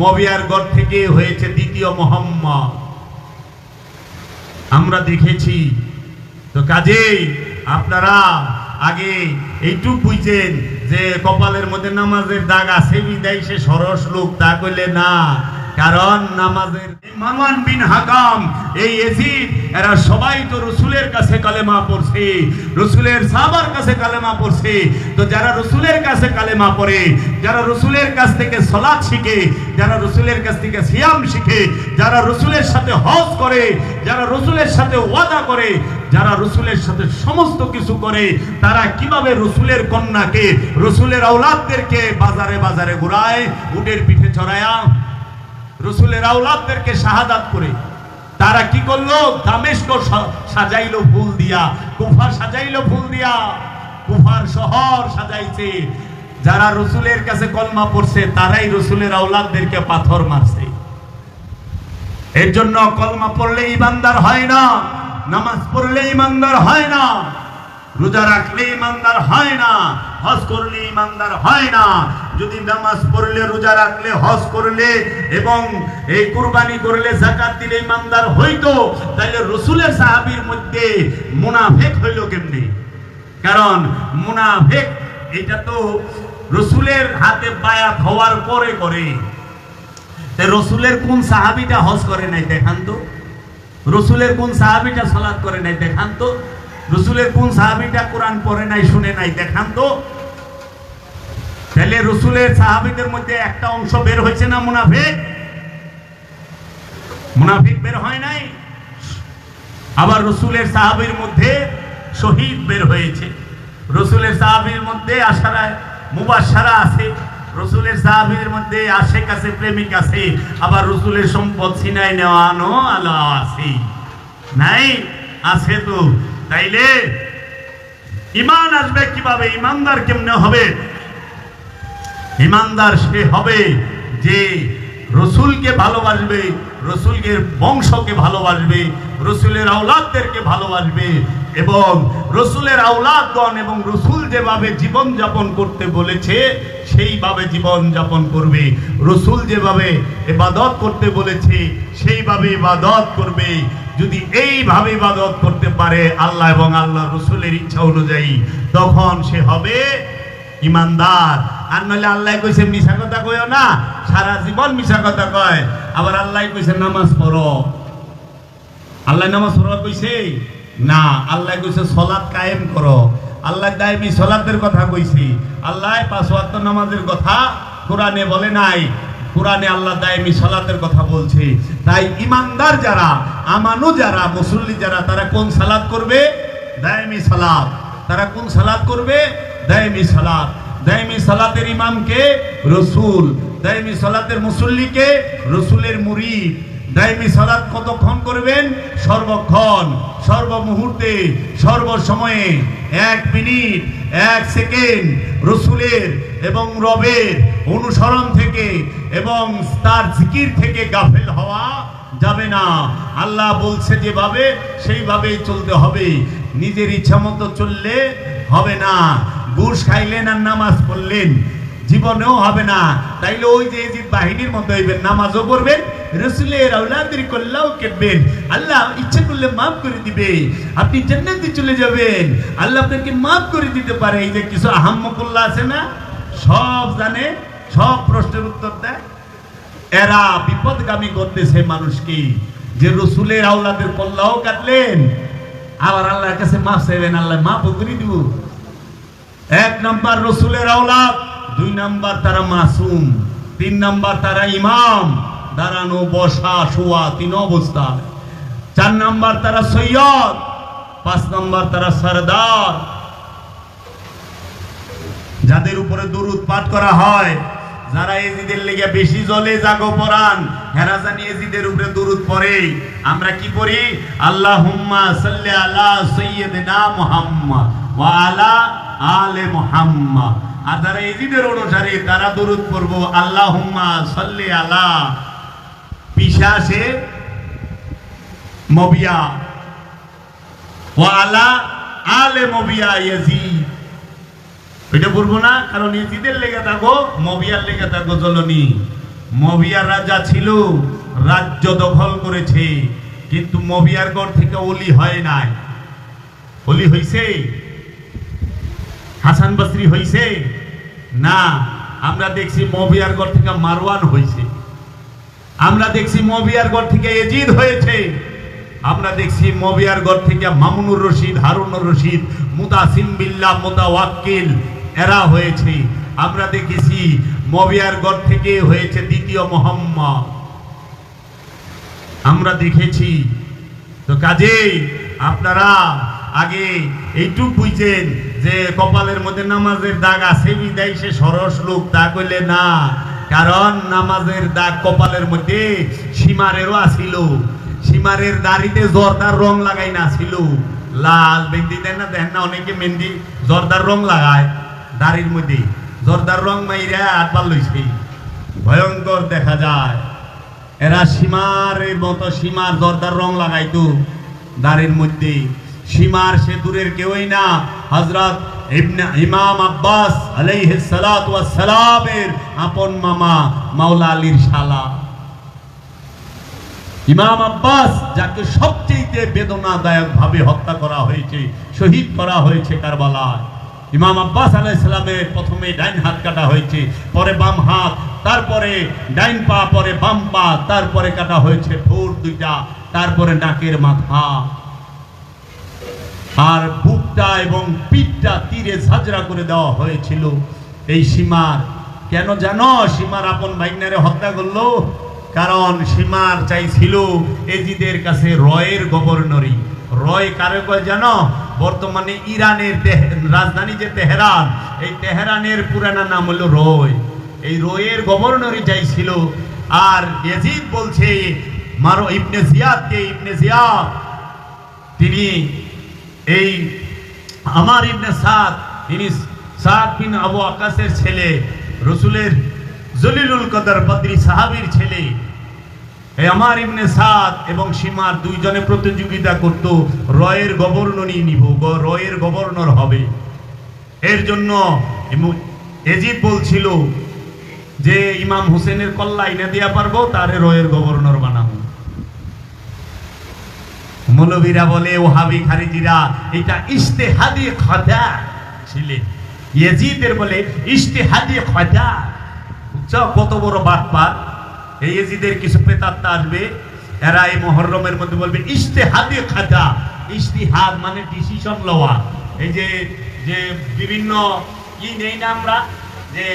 মবিয়ার ঘর থেকে হয়েছে দ্বিতীয় মোহাম্মদ। আমরা দেখেছি, তো কাজেই আপনারা আগে এইটুক বুঝছেন যে কপালের মধ্যে নামাজের দাগ আছে বিদায় সে সরস লোক তা হইলে না। কারণ নামাজের এই মারওয়ান বিন হাকাম, এই এজিদ, এরা সবাই তো রসুলের কাছে কালেমা পড়ছে। রসুলের সাহাবার কাছে কালেমা পড়ছে। তো যারা রসুলের কাছে কালেমা পড়ে, যারা রসুলের কাছ থেকে সলাদ শিখে, যারা রসুলের কাছ থেকে সিয়াম শিখে, যারা রসুলের সাথে হজ করে, যারা রসুলের সাথে ওয়াদা করে, যারা রসুলের সাথে সমস্ত কিছু করে, তারা কীভাবে রসুলের কন্যাকে, রসুলের আওলাদদেরকে বাজারে বাজারে ঘুরায়, উটের পিঠে চড়ায়া রসুলের আওলাদদেরকে শাহাদাত করে তারা কি করল? দামেস্ক সাজাইলো ফুল দিয়া, কুফা সাজাইলো ফুল দিয়া, কুফার শহর সাজাইছে। যারা রসুলের কাছে কলমা পড়ছে, তারাই রসুলের আওলাদদেরকে পাথর মারছে। এর জন্য কলমা পড়লে ইমানদার হয় না, নামাজ পড়লে ইমানদার হয় না, রোজা রাখলে ইমানদার হয় না, হজ করলে ইমানদার হয় না যদি নামাজ পড়লে, রোজা রাখলে, হজ করলে এবং এই কুরবানি করলে জাকাত দিলে ইমানদার হইতো তাহলে রসুলের সাহাবির মধ্যে মুনাফেক হইল কেমনি? কারণ মুনাফেক এটা তো রসুলের হাতে বায়াত হওয়ার পরে করে। তে রসুলের কোন সাহাবিটা হজ করে নাই দেখান তো? রসুলের কোন সাহাবিটা সালাদ করে নাই দেখান তো? রসুলের কোন সাহাবিটা কোরআন পড়ে নাই, শুনে নাই দেখান তো? তাহলে রসুলের সাহাবিদের মধ্যে একটা অংশ বের হয়েছে না মুনাফিক? মুনাফিক বের হয় নাই? আবার রসুলের সাহাবির মধ্যে শহীদ বের হয়েছে। রসুলের সাহাবির মধ্যে আশারা মুবাসারা আছে। রসুলের সাহাবির মধ্যে আশেক আছে, প্রেমিক আছে। আবার রসুলের সম্পদ ছিনাই নেওয়ানো আলো আছে। নাই? আছে তো। তাইলে ইমান আসবে কীভাবে? ইমানদার কেমনে হবে? ইমানদার সে হবে যে রসুলকে ভালোবাসবে, রসুলকে বংশকে ভালোবাসবে, রসুলের আওলাদদেরকে ভালোবাসবে এবং রসুলের আওলাদগণ এবং রসুল যেভাবে জীবন যাপন করতে বলেছে, সেইভাবে জীবন যাপন করবে। রসুল যেভাবে এবাদত করতে বলেছে, সেইভাবে ইবাদত করবে। যদি এইভাবে ইবাদত করতে পারে আল্লাহ এবং আল্লাহ রসুলের ইচ্ছা অনুযায়ী, তখন সে হবে ইমানদার। আর নইলে আল্লাহ কইছে মিশা কথা কইও না, সারা জীবন মিশা কথা কয়। আবার আল্লাহ কইছে, নামাজ পড়ো। আল্লাহ নামাজ পড়ো কইছে? না, আল্লাহ কইছে, সলাৎ কায়েম করো। আল্লাহ দায়মি সলাতের কথা কইছি। আল্লাহ পাঁচ ওয়াক্ত নামাজের কথা কোরআনে বলে নাই। কোরআনে আল্লাহ দায়মি সালাতের কথা বলছে। তাই ইমানদার যারা, আমানু যারা, মুসল্লি যারা, তারা কোন সালাত করবে? দায়মি সালাত। তারা কোন সালাত করবে? দায়মি সালাত। দায়মি সালাতের ইমামকে রসুল, দায়মি সালাতের মুসল্লিকে রসুলের মুরিদ। দায়মি সালাত কতক্ষণ করবেন? সর্বক্ষণ, সর্বমুহূর্তে, সর্বসময়ে। এক মিনিট, এক সেকেন্ড রসুলের এবং রবের অনুসরণ থেকে এবং তার জিকির থেকে গাফেল হওয়া যাবে না। আল্লাহ বলছে যেভাবে, সেইভাবেই চলতে হবে। নিজের ইচ্ছা মতো চললে হবে না। ঘুষ খাইলেন আর নামাজ পড়লেন। জীবনেও হবে না। তাইলে ওই যে যে বাহিনীর মতো হইবেন, নামাজও পড়বেন, রসুলের আউলাদের কল্যাও কেটবেন। আল্লাহ ইচ্ছে করলে মাফ করে দিবে। আপনি জান্নাতে চলে যাবেন। আল্লাহ আপনাকে মাফ করে দিতে পারে। এই যে কিছু আহাম্মকুল্লাহ আছে না? সব জানে, সব প্রশ্নের উত্তর দেয়। এরা বিপদগামী করতেছে মানুষকে। যে রসুলের আউলাদের কল্লাও কাটলেন, আবার আল্লাহর কাছে মাফ চাইবেন, আল্লাহ মাফও করে দিব। এক নাম্বার রসুলের আওলাদ, দুই নাম্বার তারা মাসুম, তিন নাম্বার তারা ইমাম। দাঁড়ানো, বসা, শোয়া, তিন অবস্থা চার নাম্বার তারা সৈয়দ, পাঁচ নাম্বার তারা সরদার। যাদের উপরে দুরুদ পাঠ করা হয়, যারা এজিদের লেগে বেশি জলে জাগো পরান, হেরা জানি এজিদের উপরে দুরুদ পড়ে। আমরা কি পড়ি? আল্লাহুম্মা সাল্লি আলা সাইয়্যিদিনা মুহাম্মদ। আলা আর এজিদের অনুসারী, তারা দুরুদ আলা পিশাসে মবিয়া আলা মবিয়া বলব না, কারণ ইজিদের লেগে থাকো, মবিয়ার লেগে থাকো জলনি মবিয়ার রাজা ছিল, রাজ্য দখল করেছে, কিন্তু মবিয়ার গড় থেকে অলি হয় নাই। অলি হইছে? হাসান বাসরি হয়েছে না, আমরা দেখছি মবিয়ার গড় থেকে মারওয়ান হয়েছে আমরা দেখছি মবিয়ার গড় থেকে এজিদ হয়েছে। আমরা দেখছি মবিয়ার গড় থেকে মামুনুর রশিদ, হারুনুর রশিদ, মুতাসিম বিল্লাহ, মুতাওয়াক্কিল, এরা হয়েছে। আমরা দেখেছি মবিয়ার গড় থেকে হয়েছে দ্বিতীয় মোহাম্মদ। আমরা দেখেছি। তো কাজেই আপনারা আগে এইটুক বুঝছেন যে কপালের মধ্যে নামাজের দাগ আছে, বিদায় সে সরস লোক, তা কইলে না। কারণ নামাজের দাগ কপালের মধ্যে সীমারেরও আসিল সীমারের দাড়িতে জর্দার রং লাগাই না ছিল লাল মেহেন্দি দেন না দেখেন না, অনেকে মেহেন্দি জর্দার রং লাগায় দাড়ির মধ্যে। জর্দার রং মাইরা আটবার লইছে। ভয়ঙ্কর দেখা যায়। এরা সীমারের মতো সীমার জর্দার রং লাগাইতো দাড়ির মধ্যে। সীমার সে দূরের কেউই না। ইবনে ইমাম আব্বাস আলাইহিস সালাতু ওয়াস সালামের আপন মামা মাওলা আলীর শালা। ইমাম আব্বাস, যাকে সবচেয়ে বেদনাদায়ক ভাবে হত্যা করা হয়েছে, শহীদ করা হয়েছে কারবালায়। ইমাম আব্বাস আলাইহিস সালামের প্রথমে ডাইন হাত কাটা হয়েছে, পরে বাম হাত, তারপরে ডাইন পা, পরে বাম পা, তারপরে কাটা হয়েছে ঠোঁট দুইটা, তারপরে নাকের মাথা। আর বুকটা এবং পিঠটা তীরে ঝাঁঝরা করে দেওয়া হয়েছিল। এই সীমার, কেন জানো? সীমার আপন বাইনারে হত্যা করল। কারণ সীমার চাইছিল এজিদের কাছে রয়ের গভর্নরি রয় কারে কয় জানো? বর্তমানে ইরানের রাজধানী যে তেহরান, এই তেহরানের পুরানা নাম হলো রয়। এই রয়ের গভর্নরি চাইছিল। আর এজিদ বলছে, মারো ইবনে জিয়াদকে, ইবনে জিয়াদ। তিনি এই আমার ইবনে সাদ, তিনি সাদ বিন আবু আকাশের ছেলে, রসুলের জলিলুল কদর বদরি সাহাবীর ছেলে। এই আমার ইবনে সাদ এবং সীমার দুইজনে প্রতিযোগিতা করত, রয়ের গভর্নরই নিব রয়ের গভর্নর হবে। এর জন্য এজিদ বলছিল যে, ইমাম হোসেনের কল্লা এনে দেয়া পারব, তারে রয়ের গভর্নর মৌলবীরা বলে, ওহাবি খারিজিরা, এটা ইস্তেহাদি খদা ছিলেন। ইয়েজিদের বলে ইস্তেহাদি খদা কত বড় বাটপার এই ইয়েজিদের কিছু প্রেতাত্মা আসবে, এরা এই মহরমের মধ্যে বলবে ইস্তেহাদি খাদা ইস্তিহাদ মানে ডিসিশন লওয়া। এই যে যে বিভিন্ন ই নেই না আমরা? যে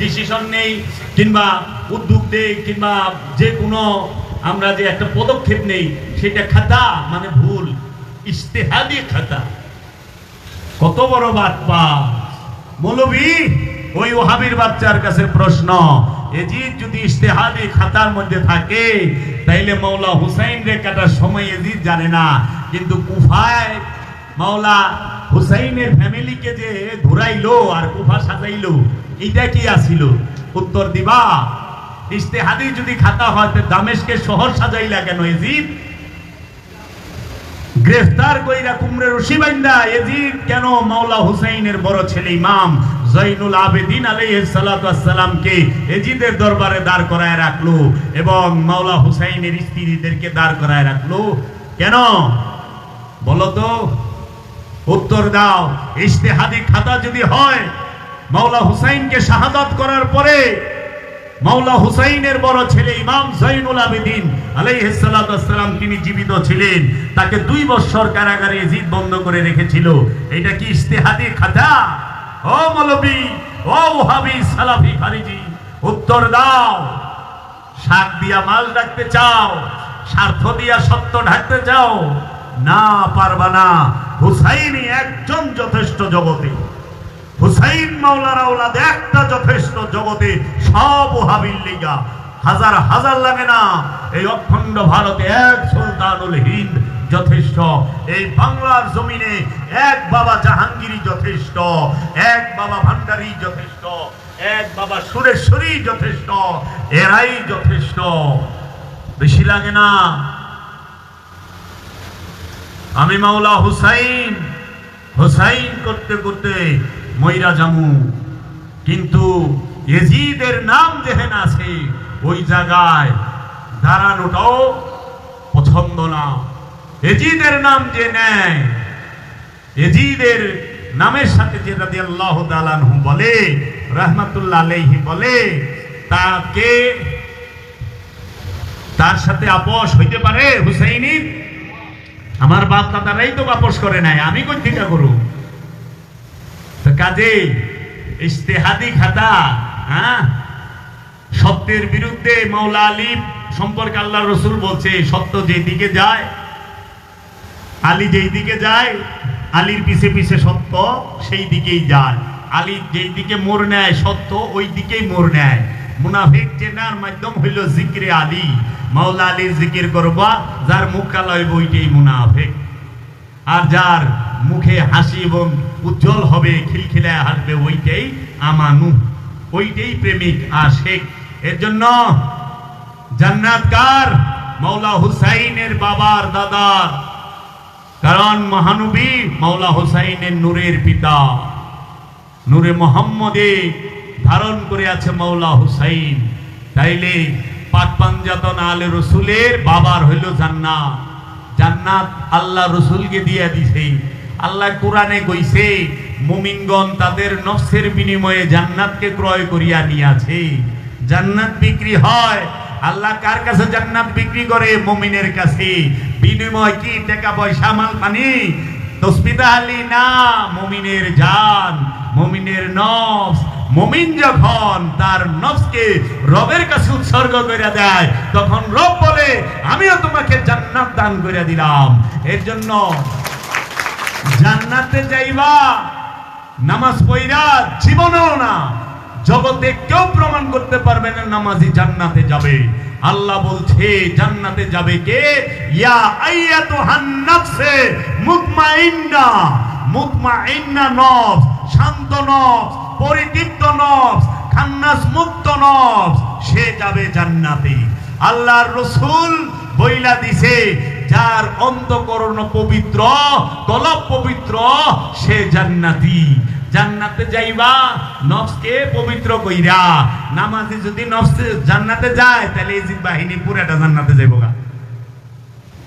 ডিসিশন নেই, কিংবা উদ্যোগ দেই, কিংবা যে কোনো আমরা যে একটা পদক্ষেপ নেই, সেটা খাতা মানে ভুল। ইস্তেহাদি খাতা। কত বড় বাটপা মৌলবী, ওই ওহাবির বাচ্চার কাছে প্রশ্ন, এজিদ যদি খাতার মধ্যে থাকে, তাইলে মৌলা হুসাইন রে সময় এজিদ জানে না। কিন্তু কুফায় মাওলা হুসাইনের ফ্যামিলিকে যে ঘুরাইলো আর কুফা সাজাইলো এটা কি আসিল উত্তর দিবা? ইস্তেহাদি যদি খাতা হয়, তো দামেশকে শহর সাজাইলা কেন এজিদ? গ্রেফতার কইরা কুমড়ে রশি বাইন্দা, এজিদ, কেন মাওলা হুসাইনের বড় ছেলে ইমাম জৈনুল আবেদিন এজিদের দরবারে দাঁড় করায় রাখল এবং মাওলা হুসাইনের স্ত্রীদেরকে দাঁড় করায় রাখল? কেন? বলো তো। উত্তর দাও। ইস্তেহাদি খাতা যদি হয়, মাওলা হুসাইনকে শাহাদাত করার পরে মাওলা হুসাইনের বড় ছেলে ইমাম জৈনুল আবেদিন আলাইহিস সালাতু ওয়াসসালাম তিনি জীবিত ছিলেন। তাকে দুই বছর কারাগারে জিদ বন্ধ করে রেখেছিল। এটা কি ইস্তেহাদি খাতা? ও মৌলবী, ও ওহাবি সালাফি খারিজি, উত্তর দাও। শাক দিয়া মাল রাখতে চাও, স্বার্থ দিয়া সত্য ঢাকতে চাও। না পারবা না, হুসাইনই একজন যথেষ্ট জগতে। হুসাইন আওলাদ একটা যথেষ্ট জগতে সব ওহাবিল লিগা। হাজার হাজার লাগে না এই অখণ্ড ভারতে এক সুলতানুল হিন্দ যথেষ্ট। এই বাংলার জমিনে এক বাবা জাহাঙ্গীরই যথেষ্ট। এক বাবা ভান্ডারী যথেষ্ট। এক বাবা সুরেশ্বরী যথেষ্ট। এরাই যথেষ্ট। বেশি লাগে না। আমি মাওলা হুসাইন। হুসাইন করতে করতে ময়রা জামু কিন্তু এজিদের নাম যেহেন আছে, ওই জায়গায় দাঁড়ানোটাও পছন্দ না। এজিদের নাম যে নেয় এজিদের নামের সাথে যে রাজি আল্লাহ তালানহু বলে, রহমতুল্লাহ আলাইহি বলে, তাকে তার সাথে আপোষ হইতে পারে হুসাইনির আমার বাপ দাদারাই তো আপোষ করে নাই, আমি কই থেকে করু কাজে ইস্তেহাদি খাতা হ্যাঁ? সত্যের বিরুদ্ধে মাওলা আলী সম্পর্কে আল্লাহ রসুল বলছে, সত্য যেদিকে যায়, আলী যেই দিকে যায়, আলীর পিছে পিছে সত্য সেই দিকেই যায়। আলী যেই দিকে মোর নেয়, সত্য ওই দিকেই মোর নেয়। মুনাফিক চেনার মাধ্যম হইল জিক্রে আলী। মাওলা আলীর জিকির করবা, যার মুখালয় বইটাই মুনাফিক। আর যার মুখে হাসি এবং উজ্জ্বল হবে, খিলখিলায় হাসবে ওইটাই আমানু। ওইটাই প্রেমিক আশেক এর জন্য জান্নাত কার? মৌলা হুসাইনের বাবার দাদার কারণ মহানবী মৌলা হুসাইনের নূরের পিতা। নূরে মোহাম্মদে ধারণ করে আছে মৌলা হুসাইন। তাইলে পাক পাঞ্জাতন আলে রসুলের বাবার হইল জান্নাত। জান্নাত আল্লাহ রসুলকে দিয়ে দিছে। আল্লাহ কোরআনে কইছে মুমিনগণ তাদের নফসের বিনিময়ে জান্নাতকে ক্রয় করিয়া নিয়াছে। জান্নাত বিক্রি হয়। আল্লাহ কার কাছে জান্নাত বিক্রি করে? মুমিনের কাছে। বিনিময় কি? টাকা পয়সা, মাল পানি তসবিদা আলী না, মুমিনের জান, মুমিনের নফস। মুমিন যখন তার নফসকে রবের কাছে উৎসর্গ করে দেয়, তখন রব বলে, আমিও তোমাকে জান্নাত দান করে দিলাম। এর জন্য জান্নাতে যাইবা। নামাজ পইরা জীবনেও না, জগতে কেউ প্রমাণ করতে পারবে না নামাজি জান্নাতে যাবে। আল্লাহ বলছে জান্নাতে যাবে কে? ইয়া আইয়াতুহান নাফসে, মুতমাইন্না মুতমাইন্না নফস, শান্ত নফস, পরিতৃপ্ত নফস, খান্নাস মুক্ত নফস, সে যাবে জান্নাতে। আল্লাহর রসুল বইলা দিছে, যার অন্তকরণ পবিত্র, তলব সে জান্নাতি, জান্নাতে যাইবা, নফসকে পবিত্র কইরা। নামাজে যদি নফস জান্নাতে যায়, তাহলে এই বাহিনী পুরাটা জান্নাতে যাইব গা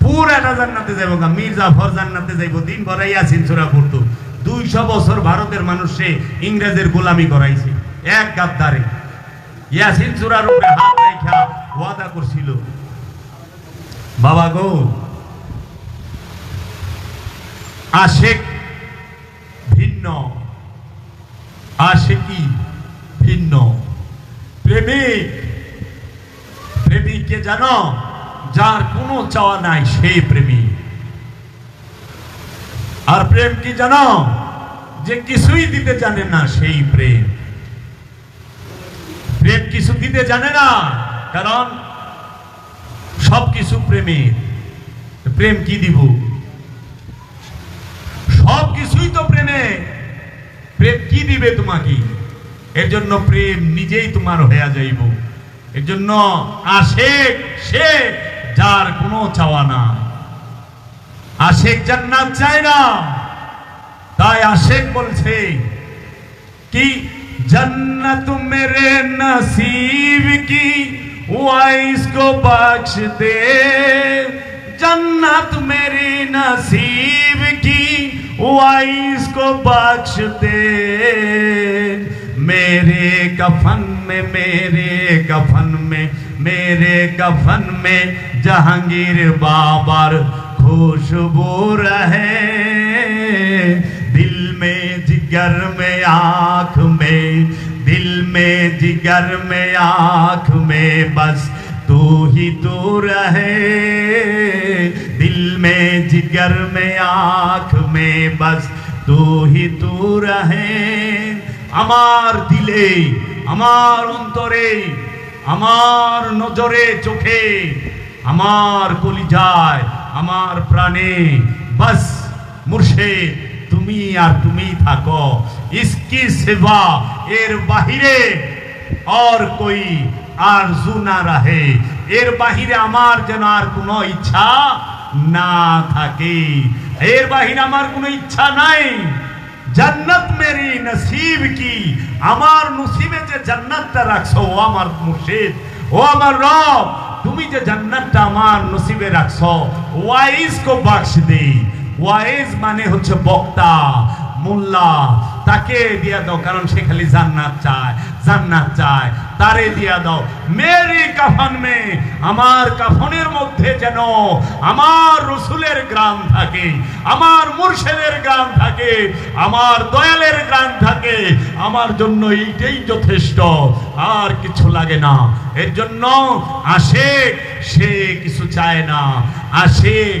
পুরাটা জান্নাতে যাইব গা মীর জাফর জান্নাতে যাইব, দিন ভর ইয়াসিন সূরা পড়তো 200 বছর ভারতের মানুষে ইংরেজের গোলামি করাইছে, এক গাদ্দারে ইয়াসিন সূরার উপরে হাত রেখা ওয়াদা করছিল। বাবা গো, আশেক ভিন্ন। আশেকি ভিন্ন? প্রেমিক, প্রেমিককে জানো যার কোনো চাওয়া নাই সেই প্রেমিক। আর প্রেম কি জানো যে কিছুই দিতে জানে না সেই প্রেম। প্রেম কিছু দিতে জানে না, কারণ সব কিছু প্রেমের প্রেম কি দিব? সব কিছুই তো প্রেমে প্রেম কি দিবে তোমাকে এর জন্য প্রেম নিজেই তোমার হয়ে যাইব এর জন্য আশেক সে যার কোনো চাওয়া না আশেক জান্নাত চায় না তাই আশেক বলছে कि जन्नत मेरे नसीब की वाइस को बख्श दे जन्नत मेरी नसीब की اس کو بخش دے میرے کفن میں، میرے کفن میں، میرے کفن میں جہانگیر بابر خوشبو رہے۔ دل میں جگر میں، آنکھ میں، دل میں جگر میں، آنکھ میں، بس تو ہی تو رہے۔ में जिगर में आंख में बस तू ही तू रहे আমার দিলে আমার অন্তরে আমার নজরে চোখে আমার কলিজায় আমার প্রাণে বাস মুর্শেদ তুমি আর তুমি থাকো ইসকি সেবা এর বাহিরে আর কই আর না রাহে এর বাহিরে আমার যেন আর কোনো ইচ্ছা না থাকে। এর বাহিরে আমার কোনো ইচ্ছা নাই। জান্নাত মেরি নসিব কি? আমার নসিবে যে জান্নাতটা রাখছো, ও আমার মুর্শিদ, ও আমার রব। তুমি যে জান্নাতটা আমার নসিবে রাখছো, ওয়াইজ কো বাক্স দে ওয়াইজ মানে হচ্ছে বক্তা, মোল্লা তাকে দিয়া দাও, কারণ সে খালি জান্নাত চায় জান্নাত চায়। তারে দিয়া দাও, মেরি কাফন মে, আমার কাফনের মধ্যে যেন আমার রসুলের গ্রাম থাকে, আমার মুর্শেদের গ্রাম থাকে, আমার দয়ালের গ্রাম থাকে, আমার জন্য এইটাই যথেষ্ট, আর কিছু লাগে না। এর জন্য আশেক, সে কিছু চায় না। আশেক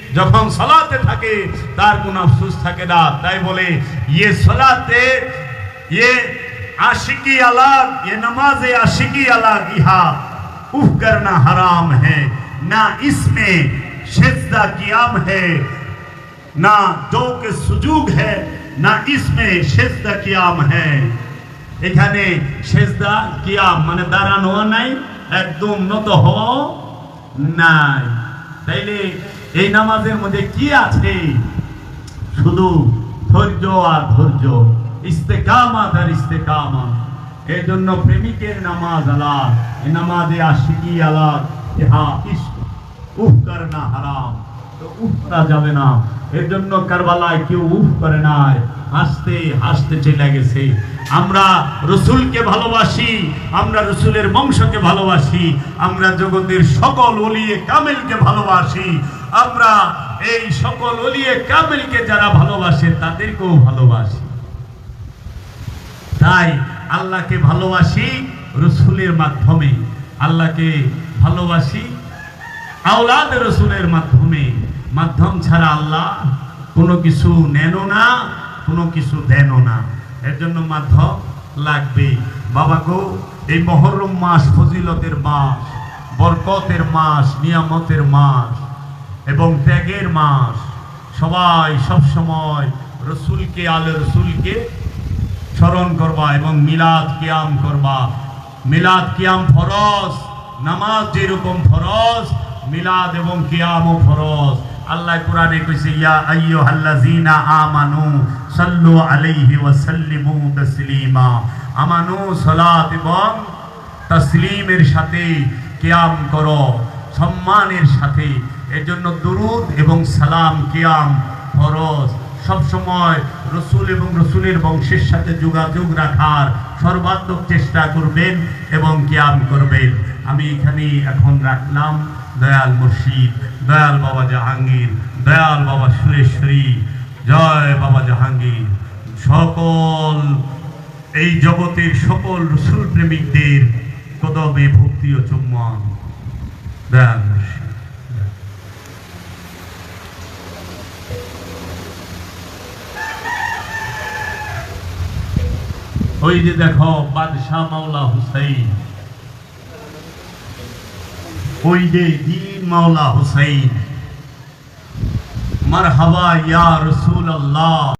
যখন সলাতে থাকে، তার কোনো আফসুস থাকে না। تائی بولے یہ সলাতে یہ عاشقی علاق یہ نماز عاشقی علاق یہاں اف کرنا حرام ہے نہ اس میں شجدہ قیام ہے نہ جو کے سجوگ ہے نہ اس میں شجدہ قیام ہے এখানে সেজদা نوہ نہیں ایک دوم نو تو ہو নাই। তাইলে এই নামাজের মধ্যে কি আছে? শুধু ধৈর্য আর ধৈর্য, ইস্তেকামাত আর ইস্তেকামাত। এই জন্য প্রেমিকের নামাজ আলাদ, এ নামাজে আশিকি আলাদ ইহা ইশক উফ করনা হারাম। তো উফ করা যাবে না। এর জন্য কারবালায় কেউ উফ করে নাই। হাসতে হাসতে চলে গেছে। আমরা রসুলকে ভালোবাসি, আমরা রসুলের বংশকে ভালোবাসি, আমরা জগতের সকল অলিয়ে কামেলকে ভালোবাসি, আমরা এই সকল অলিয়ে কামেলকে যারা ভালোবাসে তাদেরকেও ভালোবাসি। তাই আল্লাহকে ভালোবাসি রসুলের মাধ্যমে। আল্লাহকে ভালোবাসি আওলাদ রসুলের মাধ্যমে। মাধ্যম ছাড়া আল্লাহ কোনো কিছু নেনও না। কোনো কিছু দেনও না। এর জন্য মাধ্যম লাগবে। বাবা গো, এই মহরম মাস ফজিলতের মাস, বরকতের মাস, নিয়ামতের মাস এবং ত্যাগের মাস। সবাই সব সময় রসুলকে আলে রসুলকে স্মরণ করবা এবং মিলাদ কিয়াম করবা। মিলাদ কিয়াম ফরজ, নামাজ যেরকম ফরজ, মিলাদ এবং কিয়ামও ফরজ। আল্লাহ কোরআনে কইছে, ইয়া আইয়ুহাল্লাযীনা আমানু সাল্লু আলাইহি ওয়া সাল্লিমু তাসলিমা। আমানু সালাত এবং তসলিমের সাথে কিয়াম করো, সম্মানের সাথে। এর জন্য দুরুদ এবং সালাম কিয়াম ফরজ। সবসময় রসুল এবং রসুলের বংশের সাথে যোগাযোগ রাখার সর্বাত্মক চেষ্টা করবেন এবং কিয়াম করবেন। আমি এখানে এখন রাখলাম। দয়াল মুর্শিদ, দয়াল বাবা জাহাঙ্গীর, দয়াল বাবা সুরেশ্বরী, জয় বাবা জাহাঙ্গীর। সকল এই জগতের সকল রসুল প্রেমিকদের কদমে ভক্তি ও চুম্বন। দয়াল ওই যে দেখো, বাদশাহ মাওলা হুসাইন। ওই যে দিন মাওলা হুসাইন মারহাবা ইয়া রসুল আল্লাহ